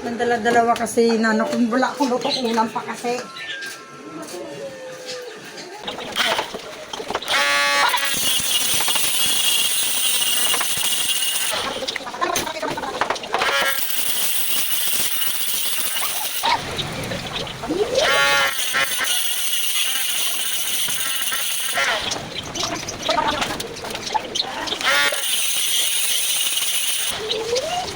Nandala-dalawa kasi nano kung wala ko luto ulam pa kasi.